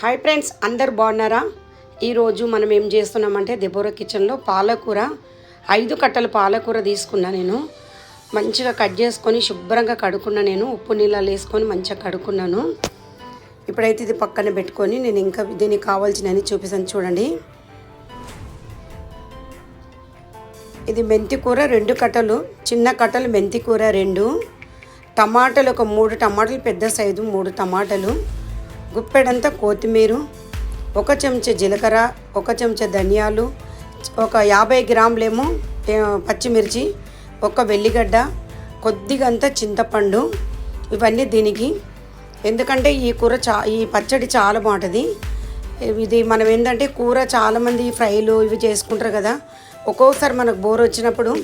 Hi friends అందరు బాగున్నారా? ఈరోజు మనం ఏం చేస్తున్నామంటే దెబోరా కిచెన్లో పాలకూర ఐదు కట్టలు పాలకూర తీసుకున్నా నేను. మంచిగా కట్ చేసుకొని శుభ్రంగా కడుక్కున్నా నేను. ఉప్పు నీళ్ళలో వేసుకొని మంచిగా కడుక్కున్నాను. ఇప్పుడైతే ఇది పక్కన పెట్టుకొని నేను ఇంకా దీనికి కావాల్సినవి చూపిస్తాను చూడండి. ఇది మెంతి కూర రెండు కట్టలు చిన్న కట్టలు మెంతి కూర రెండు టమాటాలు ఒక మూడు టమాటాలు పెద్ద సైజు మూడు టమాటాలు. గుప్పెడంతా కొత్తిమీర ఒక చెంచా జీలకర్ర ఒక చెంచా ధనియాలు ఒక యాభై గ్రాములేమో పచ్చిమిర్చి ఒక వెల్లిగడ్డ కొద్దిగంత చింతపండు. ఇవన్నీ దీనికి. ఎందుకంటే ఈ కూర చా ఈ పచ్చడి చాలా బాగుంటుంది. ఇది మనం ఏంటంటే కూర చాలామంది ఫ్రైలు ఇవి చేసుకుంటారు కదా. ఒక్కొక్కసారి మనకు బోర్ వచ్చినప్పుడు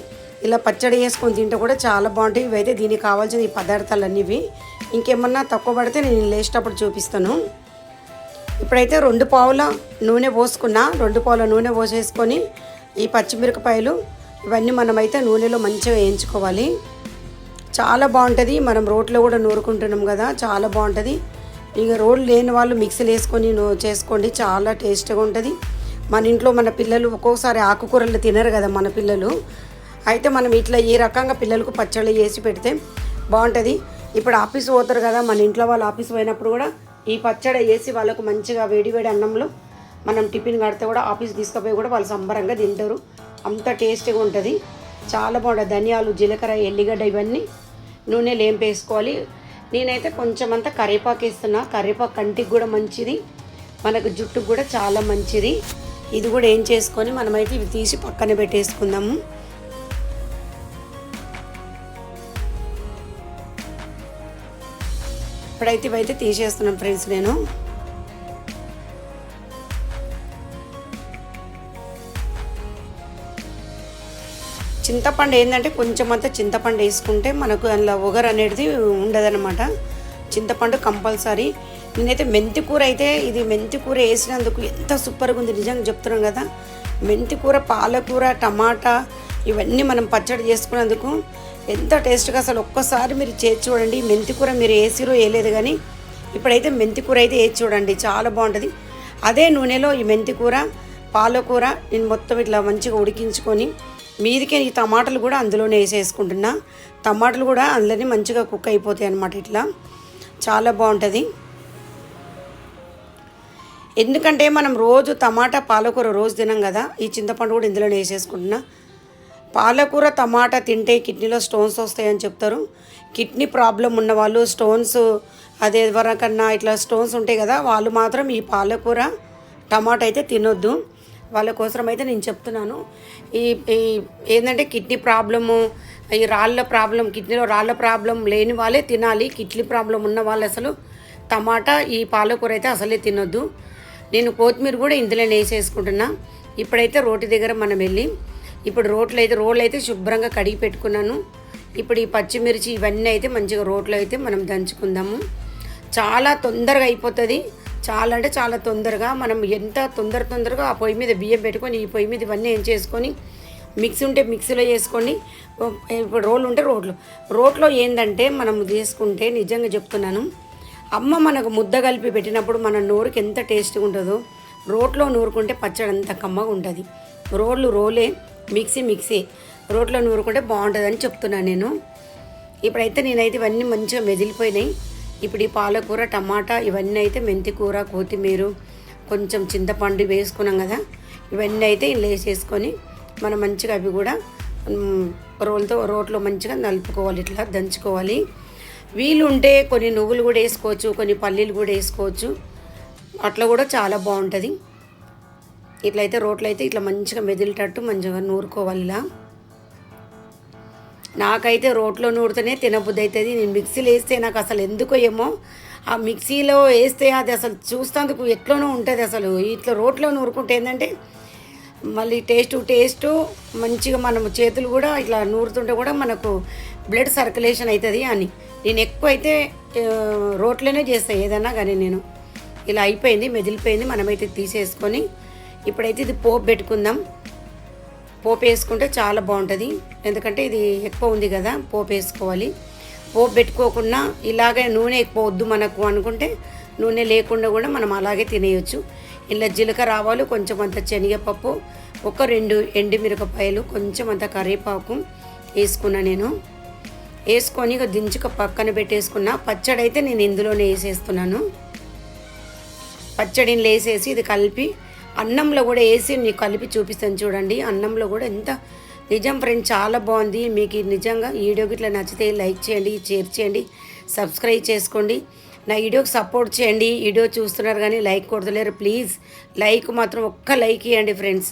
ఇలా పచ్చడి వేసుకొని తింటే కూడా చాలా బాగుంటాయి. ఇవైతే దీనికి కావాల్సిన ఈ పదార్థాలు అన్నివి ఇంకేమన్నా తక్కువ పడితే నేను లేచేటప్పుడు చూపిస్తాను. ఇప్పుడైతే రెండు పావుల నూనె పోసుకున్నా రెండు పావుల నూనె పోసేసుకొని ఈ పచ్చిమిరపకాయలు ఇవన్నీ మనమైతే నూనెలో మంచిగా వేయించుకోవాలి. చాలా బాగుంటుంది. మనం రోట్లో కూడా నూరుకుంటున్నాం కదా చాలా బాగుంటుంది. ఇక రోడ్లు లేని వాళ్ళు మిక్సీలు వేసుకొని చేసుకోండి. చాలా టేస్ట్గా ఉంటుంది. మన ఇంట్లో మన పిల్లలు ఒక్కొక్కసారి ఆకుకూరలు తినరు కదా మన పిల్లలు. అయితే మనం ఇట్లా ఈ రకంగా పిల్లలకు పచ్చళ్ళు చేసి పెడితే బాగుంటుంది. ఇప్పుడు ఆఫీస్ పోతారు కదా మన ఇంట్లో వాళ్ళు ఆఫీస్ పోయినప్పుడు కూడా ఈ పచ్చడి వేసి వాళ్ళకు మంచిగా వేడి వేడి అన్నంలో మనం టిఫిన్ కడితే కూడా ఆఫీస్ తీసుకుపోయి కూడా వాళ్ళు సంబరంగా తింటారు. అంత టేస్టీగా ఉంటుంది. చాలా బాగుంటుంది. ధనియాలు జీలకర్ర ఎల్లిగడ్డ ఇవన్నీ నూనెలు ఏం వేసుకోవాలి నేనైతే కొంచెం అంతా కరివేపాకు వేస్తున్నా. కరివేపాకు కంటికి కూడా మంచిది. మనకు జుట్టుకు కూడా చాలా మంచిది. ఇది కూడా ఏం చేసుకొని మనమైతే ఇవి తీసి పక్కన పెట్టేసుకుందాము. ఇప్పుడైతే ఇవైతే తీసేస్తున్నాను ఫ్రెండ్స్ నేను. చింతపండు ఏంటంటే కొంచెం అంతా చింతపండు వేసుకుంటే మనకు అందులో ఒగర్ అనేది ఉండదన్నమాట. చింతపండు కంపల్సరీ. నేనైతే మెంతి కూర అయితే ఇది మెంతి కూర వేసినందుకు ఎంత సూపర్గా ఉంది నిజంగా చెప్తున్నాం కదా. మెంతి కూర పాలకూర టమాటా ఇవన్నీ మనం పచ్చడి చేసుకున్నందుకు ఎంత టేస్ట్గా అసలు ఒక్కసారి మీరు చేసి చూడండి. మెంతికూర మీరు ఏసీలో వేయలేదు కానీ ఇప్పుడైతే మెంతి కూర అయితే వేసి చూడండి. చాలా బాగుంటుంది. అదే నూనెలో ఈ మెంతి కూర పాలకూర నేను మొత్తం ఇట్లా మంచిగా ఉడికించుకొని మీదికే ఈ టమాటాలు కూడా అందులోనే వేసేసుకుంటున్నా. టమాటాలు కూడా అందులోనే మంచిగా కుక్ అయిపోతాయి అన్నమాట ఇట్లా. చాలా బాగుంటుంది. ఎందుకంటే మనం రోజు టమాటా పాలకూర రోజు తినం కదా. ఈ చింతపండు కూడా ఇందులోనే వేసేసుకుంటున్నా. పాలకూర టమాటా తింటే కిడ్నీలో స్టోన్స్ వస్తాయని చెప్తారు. కిడ్నీ ప్రాబ్లం ఉన్నవాళ్ళు స్టోన్స్ అదే ఎవరికన్నా ఇట్లా స్టోన్స్ ఉంటాయి కదా వాళ్ళు మాత్రం ఈ పాలకూర టమాటా అయితే తినొద్దు. వాళ్ళ కోసం అయితే నేను చెప్తున్నాను. ఈ ఈ ఏంటంటే కిడ్నీ ప్రాబ్లము ఈ రాళ్ళ ప్రాబ్లం కిడ్నీలో రాళ్ళ ప్రాబ్లం లేని వాళ్ళే తినాలి. కిడ్నీ ప్రాబ్లం ఉన్న వాళ్ళు అసలు టమాటా ఈ పాలకూర అయితే అసలే తినొద్దు. నేను కొత్తిమీర కూడా ఇందులో వేసేసుకుంటున్నా. ఇప్పుడైతే రోటి దగ్గర మనం వెళ్ళి ఇప్పుడు రోట్లు అయితే రోళ్ళు అయితే శుభ్రంగా కడిగి పెట్టుకున్నాను. ఇప్పుడు ఈ పచ్చిమిర్చి ఇవన్నీ అయితే మంచిగా రోట్లో అయితే మనం దంచుకుందాము. చాలా తొందరగా అయిపోతుంది. చాలా అంటే చాలా తొందరగా మనం ఎంత తొందర తొందరగా ఆ పొయ్యి మీద బియ్యం పెట్టుకొని ఈ పొయ్యి మీద ఇవన్నీ ఏం చేసుకొని మిక్సీ ఉంటే మిక్సీలో చేసుకోండి ఇప్పుడు రోలు ఉంటే రోడ్లు రోట్లో ఏంటంటే మనం చేసుకుంటే నిజంగా చెప్తున్నాను. అమ్మ మనకు ముద్ద కలిపి పెట్టినప్పుడు మన నోరుకి ఎంత టేస్ట్గా ఉంటుందో రోట్లో నూరుకుంటే పచ్చడి అంత కమ్మగా ఉంటుంది. రోళ్ళు రోలే మిక్సీ మిక్సీ. రోట్లో నూరుకుంటే బాగుంటుందని చెప్తున్నాను నేను. ఇప్పుడైతే నేనైతే ఇవన్నీ మంచిగా మెదిలిపోయినాయి. ఇప్పుడు ఈ పాలకూర టమాటా ఇవన్నీ అయితే మెంతి కూర కొత్తిమీర కొంచెం చింతపండు వేసుకున్నాం కదా. ఇవన్నీ అయితే లేచేసుకొని వేసేసుకొని మనం మంచిగా అవి కూడా రోల్తో రోట్లో మంచిగా నలుపుకోవాలి ఇట్లా దంచుకోవాలి. వీలు ఉంటే కొన్ని నువ్వులు కూడా వేసుకోవచ్చు కొన్ని పల్లీలు కూడా వేసుకోవచ్చు. అట్లా కూడా చాలా బాగుంటుంది. ఇట్లయితే రోట్లో అయితే ఇట్లా మంచిగా మెదిలేటట్టు మంచిగా నూరుకోవాలి ఇలా. నాకైతే రోట్లో నూరితేనే తినబుద్ధి అవుతుంది నేను మిక్సీలో వేస్తే నాకు అసలు ఎందుకో ఏమో. ఆ మిక్సీలో వేస్తే అది అసలు చూస్తేందుకు ఎట్లనో ఉంటుంది అసలు. ఇట్లా రోట్లో నూరుకుంటే ఏంటంటే మళ్ళీ టేస్ట్ టేస్ట్ మంచిగా మనం చేతులు కూడా ఇట్లా నూరుతుంటే కూడా మనకు బ్లడ్ సర్క్యులేషన్ అవుతుంది అని. నేను ఎక్కువ అయితే రోట్లోనే చేస్తాను ఏదన్నా కానీ నేను. ఇలా అయిపోయింది మెదిలిపోయింది. మనమైతే తీసేసుకొని ఇప్పుడైతే ఇది పోపు పెట్టుకుందాం. పోపు వేసుకుంటే చాలా బాగుంటుంది. ఎందుకంటే ఇది ఎక్కువ ఉంది కదా పోపు వేసుకోవాలి. పోపు పెట్టుకోకుండా ఇలాగే నూనె ఎక్కువ వద్దు మనకు అనుకుంటే నూనె లేకుండా కూడా మనం అలాగే తినేయచ్చు. ఇలా జీలకర్ర ఆవాలు కొంచెం అంత శనగపప్పు ఒక రెండు ఎండుమిరపకాయలు కొంచెం అంత కరివేపాకు వేసుకున్నా నేను. వేసుకొని ఇక దించుక పక్కన పెట్టేసుకున్న. పచ్చడి అయితే నేను ఇందులోనే వేసేస్తున్నాను. పచ్చడిని వేసేసి ఇది కలిపి అన్నంలో కూడా వేసి నీకు కలిపి చూపిస్తాను చూడండి. అన్నంలో కూడా ఎంత నిజం ఫ్రెండ్ చాలా బాగుంది. మీకు నిజంగా ఈ వీడియోకి ఇట్లా నచ్చితే లైక్ చేయండి షేర్ చేయండి సబ్స్క్రైబ్ చేసుకోండి. నా వీడియోకి సపోర్ట్ చేయండి. వీడియో చూస్తున్నారు కానీ లైక్ కొడతలేరు. ప్లీజ్ లైక్ మాత్రం ఒక్క లైక్ ఇవ్వండి ఫ్రెండ్స్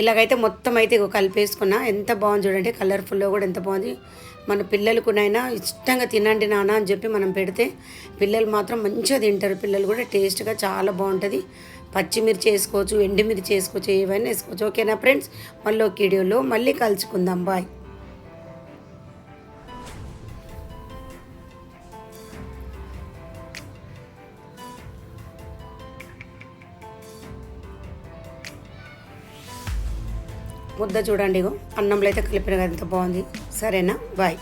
ఇలాగైతే మొత్తం అయితే కలిపేసుకున్నా. ఎంత బాగుంది చూడండి. కలర్ఫుల్లో కూడా ఎంత బాగుంది. మన పిల్లలకునైనా ఇష్టంగా తినండి నాన్న అని చెప్పి మనం పెడితే పిల్లలు మాత్రం మంచిగా తింటారు. పిల్లలు కూడా టేస్ట్గా చాలా బాగుంటుంది. పచ్చిమిర్చి వేసుకోవచ్చు ఎండుమిర్చి వేసుకోవచ్చు ఏవైనా వేసుకోవచ్చు. ఓకేనా ఫ్రెండ్స్? మళ్ళీ ఒక వీడియోలో మళ్ళీ కలుసుకుందాం. బాయ్. ముద్ద చూడండి ఇగో. అన్నంలో అయితే కలిపిన ఎంత బాగుంది. సరేనా? బాయ్.